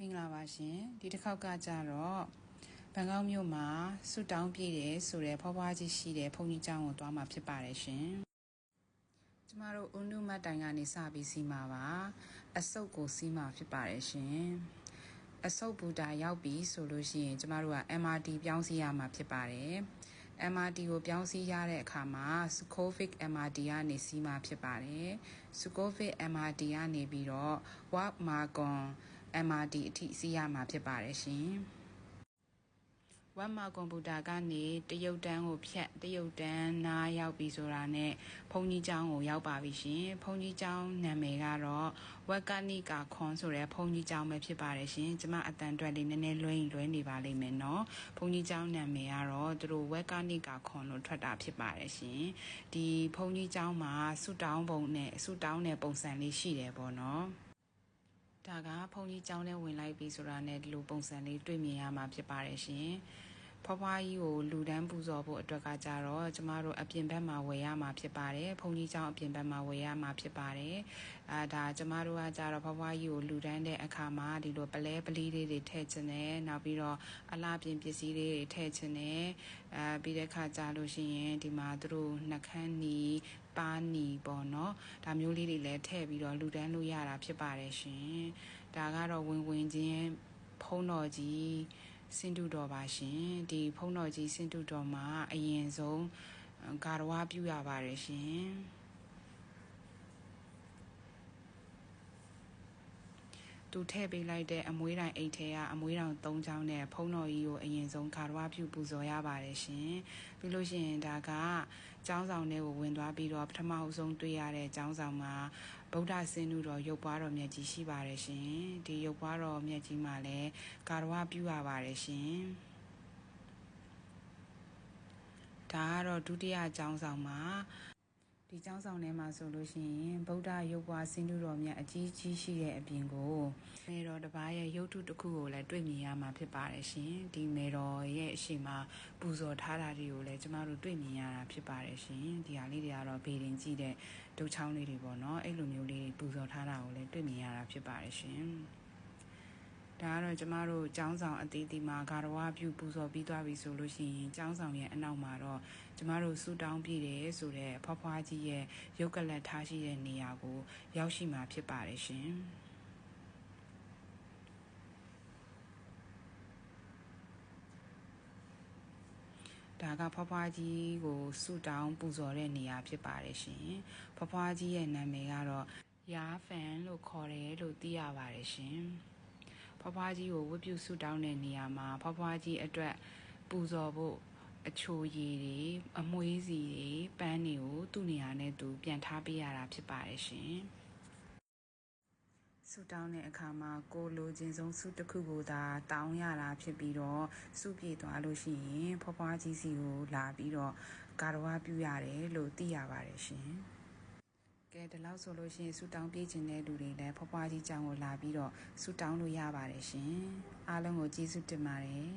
မင်္ဂလာပါရှင်ဒီတစ်ခေါက်ကကြတော့ဘန်ကောက်မြို့မှာဆူတောင်းပြည့်တယ်ဆိုတဲ့ဖွားဖွားကြီးရှိတဲ့ဘုန်းကြီးကျောင်းကိုသွားမှာဖြစ်ပါတယ်ရှင်ကျမတို့အွန်းနုမတ်တိုင်ကနေစပြီးစီးမှာပါအစုပ်ကိုစီးမှာဖြစ်ပါတယ်ရှင်အစုပ်ဘူတာရောက်ပြီဆိုလို့ရှိရင်ကျမတို့က MRT ပြောင်းစီးရမှာဖြစ်ပါတယ် MRT ကိုပြောင်းစီးရတဲ့အခါမှာ Sukovic MRT ကနေစီးမှာဖြစ်ပါတယ် Sukovic MRT ကနေပြီးတော့ Wat Margon MRT အထိစီးရမှာဖြစ်ပါတယ်ရှင်ဝမ်မာကွန်ပျူတာကနေတရုတ်တန်းကိုဖြတ်တရုတ်တန်းနားရောက်ပြီဆိုတာနဲ့ဘုန်းကြီးကျောင်းကိုရောက်ပါပြီရှင်ဘုန်းကြီးကျောင်းနာမည်ကတော့ဝက်ကနိကာခွန်ဆိုတဲ့ဘုန်းကြီးကျောင်းပဲဖြစ်ပါတယ်ရှင်ကျမအတန်တွက်လေးနည်းနည်းလွှဲရင်လွှဲနေပါလိမ့်မယ်နော်ဘုန်းကြီးကျောင်းနာမည်ကတော့သူတို့ဝက်ကနိကာခွန်လို့ထွက်တာဖြစ်ပါတယ်ရှင်ဒီဘုန်းကြီးကျောင်းမှာဆုတောင်းပုံနဲ့ဆုတောင်းတဲ့ပုံစံလေးရှိတယ်ပေါ့နော် ဒါကဘုန်းကြီးကျောင်းထဲဝင်လိုက်ပြီဆိုတာနဲ့ဒီလိုပုံစံလေးတွေ့မြင်ရမှာဖြစ်ပါတယ်ရှင် ဖွားဖွားကြီးကိုလူဒန်းပူဇော်ဖို့အတွက်ကကြတော့ကျမတို့အပြင်ဘက်မှာဝယ်ရမှာဖြစ်ပါတယ်။ဘုန်းကြီးကျောင်းအပြင်ဘက်မှာဝယ်ရမှာဖြစ်ပါတယ်။အာဒါကျမတို့ကကြတော့ဖွားဖွားကြီးကိုလူဒန်းတဲ့အခါမှာဒီလိုပလဲပလီလေးတွေထည့်ခြင်းနဲ့နောက်ပြီးတော့အလားပြင်ပစ္စည်းလေးတွေထည့်ခြင်းနဲ့အာပြီးတဲ့ခါကြလို့ရှိရင်ဒီမှာသူတို့နှကန်းနီပါနီပေါ့နော်ဒါမျိုးလေးတွေလည်းထည့်ပြီးတော့လူဒန်းလို့ရတာဖြစ်ပါတယ်ရှင်ဒါကတော့ဝင်ဝင်ချင်းဖုံးတော်ကြီး စင်တူတော်ပါရှင်ဒီဖုံးတော်ကြီးစင်တူတော်မှာအရင်ဆုံးဂါရဝပြုရပါတယ်ရှင် သူထည့်ပေးလိုက်တဲ့အမွေးတိုင်အိတ်ထဲကအမွေးတောင်၃ချောင်းနဲ့ဖုံးတော်ကြီးကိုအရင်ဆုံးခါတော်ပြုပူဇော်ရပါတယ်ရှင်ပြီးလို့ရှိရင်ဒါကကျောင်းဆောင်တွေကိုဝင်သွားပြီးတော့ပထမအဆုံးတွေ့ရတဲ့ကျောင်းဆောင်မှာဗုဒ္ဓဆင်းနုတော်ရုပ်ပွားတော်မြတ်ကြီးရှိပါတယ်ရှင်ဒီရုပ်ပွားတော်မြတ်ကြီးမှာလည်းကာတော်ပြုရပါတယ်ရှင်ဒါကတော့ဒုတိယကျောင်းဆောင်မှာ ဒီကျောင်းဆောင်ထဲမှာဆိုလို့ရှိရင်ဗုဒ္ဓရုပ်ပွားစင်တူတော်မြတ်အကြီးကြီးရှိတဲ့အပြင်ကိုမေတော်တစ်ပါးရဲ့ရုပ်ထုတစ်ခုကိုလည်းတွေ့မြင်ရမှာဖြစ်ပါတယ်ရှင်ဒီမေတော်ရဲ့အရှိမပူဇော်ထားတာတွေကိုလည်းကျမတို့တွေ့မြင်ရတာဖြစ်ပါတယ်ရှင်ဒီဟာလေးတွေကတော့ဘေးရင်ကြည့်တဲ့ဒုတ်ချောင်းလေးတွေပေါ့နော်အဲ့လိုမျိုးလေးပူဇော်ထားတာကိုလည်းတွေ့မြင်ရတာဖြစ်ပါတယ်ရှင် ဒါကတော့ကျမတို့ចောင်းဆောင်အသေးသေးမှာဂါရဝပြုပူဇော်ပြီးသွားပြီဆိုလို့ရှိရင်ចောင်းဆောင်ရဲ့အနောက်မှာတော့ကျမတို့ဆူတောင်းပြည့်တယ်ဆိုတဲ့ဖွားဖွားကြီးရဲ့ရုပ်ကလတ်ထားရှိတဲ့နေရာကို ရောက်ရှိမှာဖြစ်ပါတယ်ရှင်ဒါကဖွားဖွားကြီးကိုဆူတောင်းပူဇော်တဲ့နေရာဖြစ်ပါတယ်ရှင်ဖွားဖွားကြီးရဲ့နာမည်ကတော့ရာဖန်လို့ခေါ်တယ်လို့သိရပါတယ်ရှင် ဖွားဖွားကြီးကိုဝတ်ပြုဆုတောင်းတဲ့နေရာမှာဖွားဖွားကြီးအတွက်ပူဇော်ဖို့အချိုရည်တွေအမွှေးစီတွေပန်းတွေကိုသူ့နေရာနဲ့သူပြန်ထားပေးရတာဖြစ်ပါတယ်ရှင်ဆူတောင်းတဲ့အခါမှာကိုလိုချင်ဆုံးဆုတစ်ခုကိုသာတောင်းရတာဖြစ်ပြီးတော့စုပြေသွားလို့ရှိရင်ဖွားဖွားကြီးစီကိုလာပြီးတော့ကာရဝပြုရတယ်လို့သိရပါတယ်ရှင်။ ကဲဒီလောက်ဆိုလို့ရှိရင်ဆူတောင်းပြေးခြင်းတဲ့လူတွေလည်းဖွားဖွားကြီးကြောင်းကိုလာပြီးတော့ဆူတောင်းလို့ရပါတယ်ရှင်အားလုံးကိုကျေးဇူးတင်ပါတယ်